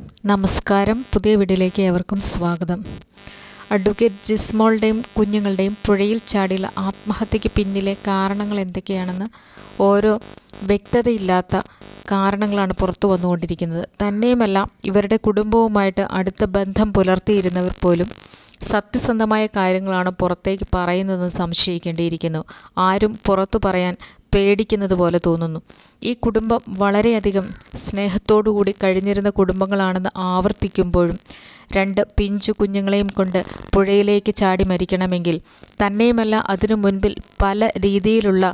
നമസ്കാരം. പുതിയ വീഡിയോയിലേക്ക് ഏവർക്കും സ്വാഗതം. അഡ്വക്കേറ്റ് ജിസ്മോളുടെയും കുഞ്ഞുങ്ങളുടെയും പുഴയിൽ ചാടിയുള്ള ആത്മഹത്യക്ക് പിന്നിലെ കാരണങ്ങൾ എന്തൊക്കെയാണെന്ന് ഓരോ വ്യക്തതയില്ലാത്ത കാരണങ്ങളാണ് പുറത്തു വന്നുകൊണ്ടിരിക്കുന്നത്. തന്നെയുമല്ല ഇവരുടെ കുടുംബവുമായിട്ട് അടുത്ത ബന്ധം പുലർത്തിയിരുന്നവർ പോലും സത്യസന്ധമായ കാര്യങ്ങളാണ് പുറത്തേക്ക് പറയുന്നതെന്ന് സംശയിക്കേണ്ടിയിരിക്കുന്നു. ആരും പുറത്തു പറയാൻ പേടിക്കുന്നത് പോലെ തോന്നുന്നു. ഈ കുടുംബം വളരെയധികം സ്നേഹത്തോടുകൂടി കഴിഞ്ഞിരുന്ന കുടുംബങ്ങളാണെന്ന് ആവർത്തിക്കുമ്പോഴും രണ്ട് പിഞ്ചു കുഞ്ഞുങ്ങളെയും കൊണ്ട് പുഴയിലേക്ക് ചാടി മരിക്കണമെങ്കിൽ തന്നെയുമല്ല അതിനു മുൻപിൽ പല രീതിയിലുള്ള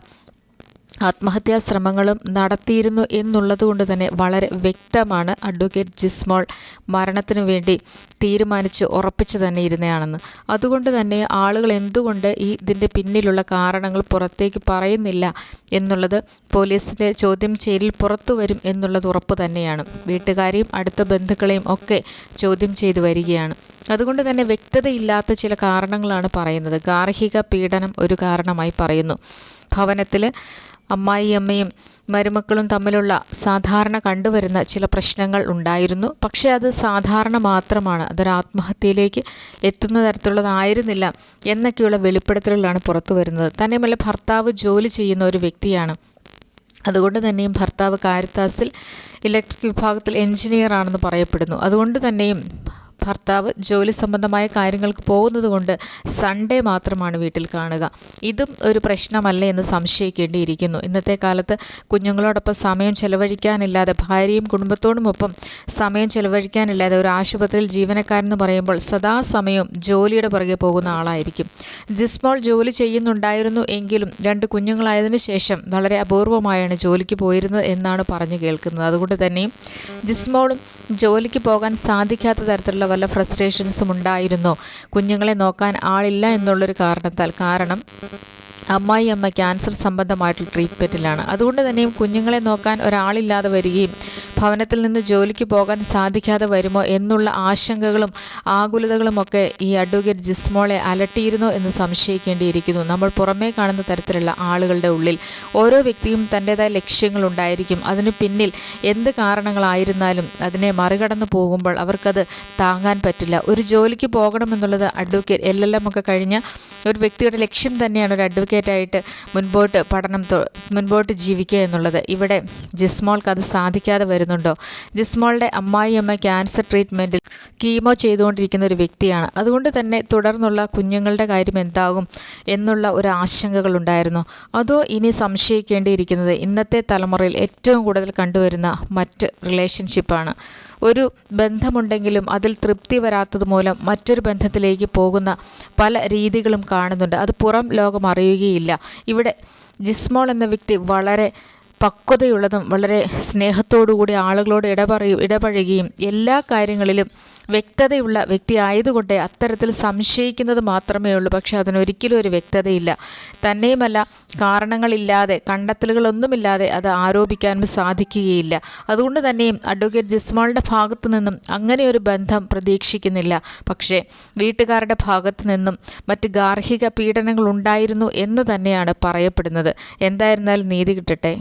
ആത്മഹത്യാ ശ്രമങ്ങളും നടത്തിയിരുന്നു എന്നുള്ളത് കൊണ്ട് തന്നെ വളരെ വ്യക്തമാണ് അഡ്വക്കേറ്റ് ജിസ്മോൾ മരണത്തിനു വേണ്ടി തീരുമാനിച്ച് ഉറപ്പിച്ചു തന്നെ ഇരുന്നയാണെന്ന്. അതുകൊണ്ട് തന്നെ ആളുകൾ എന്തുകൊണ്ട് ഈ ഇതിന്റെ പിന്നിലുള്ള കാരണങ്ങൾ പുറത്തേക്ക് പറയുന്നില്ല എന്നുള്ളത് പോലീസിന്റെ ചോദ്യം ചെയ്യലിൽ പുറത്തു വരും എന്നുള്ളത് ഉറപ്പ് തന്നെയാണ്. വീട്ടുകാരെയും അടുത്ത ബന്ധുക്കളെയും ഒക്കെ ചോദ്യം ചെയ്തു വരികയാണ്. അതുകൊണ്ട് തന്നെ വ്യക്തതയില്ലാത്ത ചില കാരണങ്ങളാണ് പറയുന്നത്. ഗാർഹിക പീഡനം ഒരു കാരണമായി പറയുന്നു. ഭവനത്തിൽ അമ്മായിയമ്മയും മരുമക്കളും തമ്മിലുള്ള സാധാരണ കണ്ടുവരുന്ന ചില പ്രശ്നങ്ങൾ ഉണ്ടായിരുന്നു. പക്ഷേ അത് സാധാരണ മാത്രമാണ്. അതൊരു ആത്മഹത്യയിലേക്ക് എത്തുന്ന തരത്തിലുള്ളതായിരുന്നില്ല എന്നൊക്കെയുള്ള വെളിപ്പെടുത്തലുകളാണ് പുറത്തു വരുന്നത്. തന്നെയുമല്ല ഭർത്താവ് ജോലി ചെയ്യുന്ന ഒരു വ്യക്തിയാണ്. അതുകൊണ്ട് തന്നെയും ഭർത്താവ് കാരിത്താസിൽ ഇലക്ട്രിക് വിഭാഗത്തിൽ എഞ്ചിനീയർ ആണെന്ന് പറയപ്പെടുന്നു. അതുകൊണ്ട് തന്നെയും ഭർത്താവ് ജോലി സംബന്ധമായ കാര്യങ്ങൾക്ക് പോകുന്നത് കൊണ്ട് സൺഡേ മാത്രമാണ് വീട്ടിൽ കാണുക. ഇതും ഒരു പ്രശ്നമല്ല എന്ന് സംശയിക്കേണ്ടിയിരിക്കുന്നു. ഇന്നത്തെ കാലത്ത് കുഞ്ഞുങ്ങളോടൊപ്പം സമയം ചെലവഴിക്കാനില്ലാതെ ഭാര്യയും കുടുംബത്തോടുമൊപ്പം സമയം ചെലവഴിക്കാനില്ലാതെ ഒരു ആശുപത്രിയിൽ ജീവനക്കാരെന്ന് പറയുമ്പോൾ സദാസമയം ജോലിയുടെ പുറകെ പോകുന്ന ആളായിരിക്കും. ജിസ്മോൾ ജോലി ചെയ്യുന്നുണ്ടായിരുന്നു എങ്കിലും രണ്ട് കുഞ്ഞുങ്ങളായതിനു ശേഷം വളരെ അപൂർവമായാണ് ജോലിക്ക് പോയിരുന്നത് എന്നാണ് പറഞ്ഞു കേൾക്കുന്നത്. അതുകൊണ്ട് തന്നെയും ജിസ്മോളും ജോലിക്ക് പോകാൻ സാധിക്കാത്ത തരത്തിലുള്ള വല്ല ഫ്രസ്ട്രേഷൻസും ഉണ്ടായിരുന്നു. കുഞ്ഞുങ്ങളെ നോക്കാൻ ആളില്ല എന്നുള്ളൊരു കാരണത്താൽ കാരണം അമ്മായി അമ്മ ക്യാൻസർ സംബന്ധമായിട്ടുള്ള ട്രീറ്റ്മെന്റിലാണ് അതുകൊണ്ട് തന്നെയും കുഞ്ഞുങ്ങളെ നോക്കാൻ ഒരാളില്ലാതെ വരികയും ഭവനത്തിൽ നിന്ന് ജോലിക്ക് പോകാൻ സാധിക്കാതെ വരുമോ എന്നുള്ള ആശങ്കകളും ആകുലതകളുമൊക്കെ ഈ അഡ്വക്കേറ്റ് ജിസ്മോളെ അലട്ടിയിരുന്നോ എന്ന് സംശയിക്കേണ്ടിയിരിക്കുന്നു. നമ്മൾ പുറമേ കാണുന്ന തരത്തിലുള്ള ആളുകളുടെ ഉള്ളിൽ ഓരോ വ്യക്തിയും തന്റെതായ ലക്ഷ്യങ്ങളുണ്ടായിരിക്കും അതിന് പിന്നിൽ എന്ത് കാരണങ്ങളായിരുന്നാലും അതിനെ മറികടന്നു പോകുമ്പോൾ അവർക്കത് താങ്ങാൻ പറ്റില്ല. ഒരു ജോലിക്ക് പോകണമെന്നുള്ളത് അഡ്വക്കേറ്റ് എൽ എൽ എം ഒക്കെ കഴിഞ്ഞ ഒരു വ്യക്തിയുടെ ലക്ഷ്യം തന്നെയാണ് ഒരു അഡ്വക്കേറ്റായിട്ട് മുൻപോട്ട് പഠനം മുൻപോട്ട് ജീവിക്കുക എന്നുള്ളത്. ഇവിടെ ജിസ്മോൾക്ക് അത് സാധിക്കാതെ വരുന്നുണ്ടോ ജിസ്മോളുടെ അമ്മായിയമ്മ ക്യാൻസർ ട്രീറ്റ്മെന്റിൽ കീമോ ചെയ്തുകൊണ്ടിരിക്കുന്ന ഒരു വ്യക്തിയാണ്. അതുകൊണ്ട് തന്നെ തുടർന്നുള്ള കുഞ്ഞുങ്ങളുടെ കാര്യം എന്താകും എന്നുള്ള ഒരു ആശങ്കകളുണ്ടായിരുന്നു അതോ ഇനി സംശയിക്കേണ്ടിയിരിക്കുന്നത് ഇന്നത്തെ തലമുറയിൽ ഏറ്റവും കൂടുതൽ കണ്ടുവരുന്ന മറ്റ് റിലേഷൻഷിപ്പാണ്. ഒരു ബന്ധമുണ്ടെങ്കിലും അതിൽ തൃപ്തി വരാത്തത് മൂലം മറ്റൊരു ബന്ധത്തിലേക്ക് പോകുന്ന പല രീതികളും കാണുന്നുണ്ട്. അത് പുറം ലോകം അറിയുകയില്ല. ഇവിടെ ജിസ്മോൾ എന്ന വ്യക്തി വളരെ പക്വതയുള്ളതും വളരെ സ്നേഹത്തോടുകൂടി ആളുകളോട് ഇടപറയും ഇടപഴകിയും എല്ലാ കാര്യങ്ങളിലും വ്യക്തതയുള്ള വ്യക്തി ആയതുകൊണ്ട് അത്തരത്തിൽ സംശയിക്കുന്നത് മാത്രമേ ഉള്ളൂ. പക്ഷെ അതിനൊരിക്കലും ഒരു വ്യക്തതയില്ല. തന്നെയുമല്ല കാരണങ്ങളില്ലാതെ കണ്ടെത്തലുകളൊന്നുമില്ലാതെ അത് ആരോപിക്കാനും സാധിക്കുകയില്ല. അതുകൊണ്ട് തന്നെയും അഡ്വക്കേറ്റ് ജിസ്മോളുടെ ഭാഗത്തു നിന്നും അങ്ങനെ ഒരു ബന്ധം പ്രതീക്ഷിക്കുന്നില്ല. പക്ഷേ വീട്ടുകാരുടെ ഭാഗത്തു നിന്നും മറ്റ് ഗാർഹിക പീഡനങ്ങൾ ഉണ്ടായിരുന്നു എന്ന് തന്നെയാണ് പറയപ്പെടുന്നത്. എന്തായിരുന്നാലും നീതി കിട്ടട്ടെ.